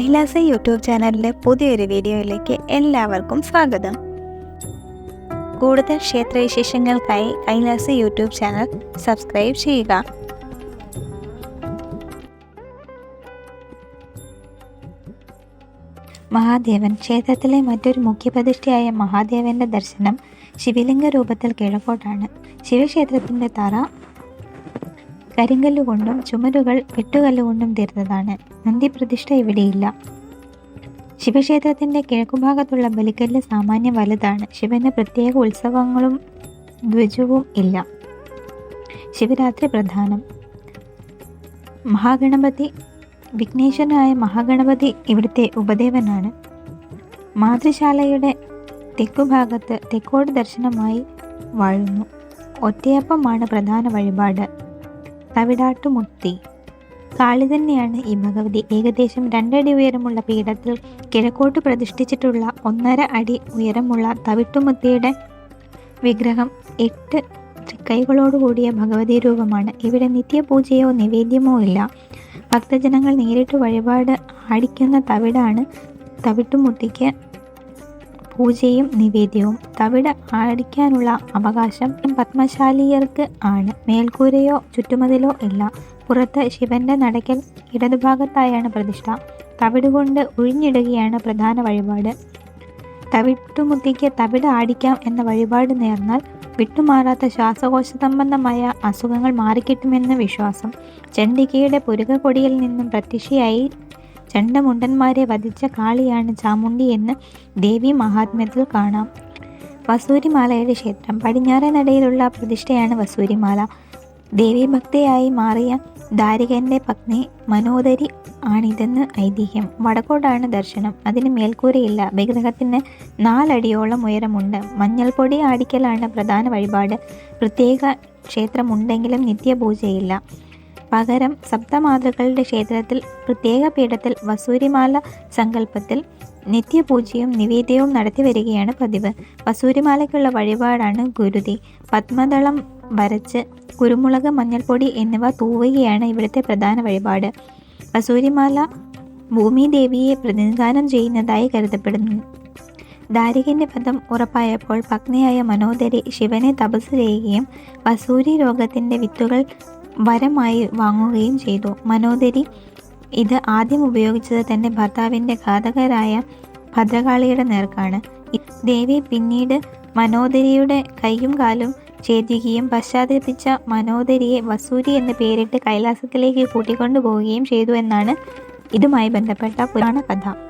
Kailasa YouTube ചാനലിലെ പുതിയൊരു വീഡിയോയിലേക്ക് എല്ലാവർക്കും സ്വാഗതം. കൂടുതൽ ക്ഷേത്രവിശേഷങ്ങൾക്കായി കൈലാസ യൂട്യൂബ് ചാനൽ സബ്സ്ക്രൈബ് ചെയ്യുക. മഹാദേവൻ ക്ഷേത്രത്തിലെ മറ്റൊരു മുഖ്യപ്രതിഷ്ഠയായ മഹാദേവന്റെ ദർശനം ശിവലിംഗ രൂപത്തിൽ കിഴക്കോട്ടാണ്. ശിവക്ഷേത്രത്തിന്റെ തറ കരിങ്കല്ലുകൊണ്ടും ചുമരുകൾ വെട്ടുകല്ലുകൊണ്ടും തീർത്തതാണ് നന്ദിപ്രതിഷ്ഠ ഇവിടെയില്ല. ശിവക്ഷേത്രത്തിന്റെ കിഴക്കുഭാഗത്തുള്ള ബലിക്കല്ല് സാമാന്യം വലുതാണ്. ശിവന് പ്രത്യേക ഉത്സവങ്ങളും ധ്വജവും ഇല്ല. ശിവരാത്രി പ്രധാനം. മഹാഗണപതി വിഘ്നേശ്വരനായ മഹാഗണപതി ഇവിടുത്തെ ഉപദേവനാണ്. മാതൃശാലയുടെ തെക്കുഭാഗത്ത് തെക്കോട് ദർശനമായി വാഴുന്നു. ഒറ്റയപ്പമാണ് പ്രധാന വഴിപാട്. തവിടാട്ടുമുത്തി കാളി തന്നെയാണ് ഈ ഭഗവതി ഏകദേശം രണ്ടടി ഉയരമുള്ള പീഠത്തിൽ കിഴക്കോട്ട് പ്രതിഷ്ഠിച്ചിട്ടുള്ള ഒന്നര അടി ഉയരമുള്ള തവിട്ടുമുത്തിയുടെ വിഗ്രഹം എട്ട് കൈകളോടുകൂടിയ ഭഗവതി രൂപമാണ്. ഇവിടെ നിത്യപൂജയോ നിവേദ്യമോ ഇല്ല. ഭക്തജനങ്ങൾ നേരിട്ട് വഴിപാട് ആടിക്കുന്ന തവിടാണ് തവിട്ടുമുത്തിക്ക് പൂജയും നിവേദ്യവും തവിട് ആടിക്കാനുള്ള അവകാശം പത്മശാലിയർക്ക് ആണ്. മേൽക്കൂരയോ ചുറ്റുമതിലോ ഇല്ല. പുറത്ത് ശിവന്റെ നടക്കൽ ഇടതുഭാഗത്തായാണ് പ്രതിഷ്ഠ. തവിട് കൊണ്ട് ഉഴിഞ്ഞിടുകയാണ് പ്രധാന വഴിപാട്. തവിട്ടുമുത്തിക്ക് തവിട് ആടിക്കാം എന്ന വഴിപാട് നേർന്നാൽ വിട്ടുമാറാത്ത ശ്വാസകോശ സംബന്ധമായ അസുഖങ്ങൾ മാറിക്കിട്ടുമെന്ന് വിശ്വാസം. ചണ്ഡികയുടെ പുരുകക്കൊടിയിൽ നിന്നും പ്രത്യക്ഷയായി ചണ്ടമുണ്ടന്മാരെ വധിച്ച കാളിയാണ് ചാമുണ്ടി എന്ന് ദേവി മഹാത്മ്യത്തിൽ കാണാം. വസൂരിമാലയുടെ ക്ഷേത്രം. പടിഞ്ഞാറെ നടയിലുള്ള പ്രതിഷ്ഠയാണ് വസൂരിമാല. ദേവീഭക്തയായി മാറിയ ദാരികന്റെ പത്നി മനോദരി ആണിതെന്ന് ഐതിഹ്യം. വടക്കോട്ടാണ് ദർശനം. അതിന് മേൽക്കൂരയില്ല. വിഗ്രഹത്തിന് നാലടിയോളം ഉയരമുണ്ട്. മഞ്ഞൾപ്പൊടി ആടിക്കലാണ് പ്രധാന വഴിപാട്. പ്രത്യേക ക്ഷേത്രമുണ്ടെങ്കിലും നിത്യപൂജയില്ല. പകരം സപ്തമാതൃകളുടെ ക്ഷേത്രത്തിൽ പ്രത്യേക പീഠത്തിൽ വസൂരിമാല സങ്കല്പത്തിൽ നിത്യപൂജയും നിവേദ്യവും നടത്തി വരികയാണ് പതിവ്. വസൂരിമാലയ്ക്കുള്ള വഴിപാടാണ് ഗുരുതി. പത്മദളം വരച്ച് കുരുമുളക് മഞ്ഞൾപ്പൊടി എന്നിവ തൂവുകയാണ് ഇവിടുത്തെ പ്രധാന വഴിപാട്. വസൂരിമാല ഭൂമിദേവിയെ പ്രതിനിധാനം ചെയ്യുന്നതായി കരുതപ്പെടുന്നു. ദാരികന്റെ പദം ഉറപ്പായപ്പോൾ പത്നിയായ മനോദരി ശിവനെ തപസ് ചെയ്യുകയും വസൂരി രോഗത്തിന്റെ വിത്തുകൾ വരമായി വാങ്ങുകയും ചെയ്തു. മനോദരി ഇത് ആദ്യം ഉപയോഗിച്ചത് തന്റെ ഭർത്താവിന്റെ ഘാതകരായ ഭദ്രകാളിയുടെ നേർക്കാണ്. ദേവി പിന്നീട് മനോദരിയുടെ കൈയും കാലും ഛേദിക്കുകയും പശ്ചാത്തലപ്പിച്ച മനോദരിയെ വസൂരി എന്ന് പേരിട്ട് കൈലാസത്തിലേക്ക് കൂട്ടിക്കൊണ്ടുപോവുകയും ചെയ്തു എന്നാണ് ഇതുമായി ബന്ധപ്പെട്ട പുരാണ കഥ.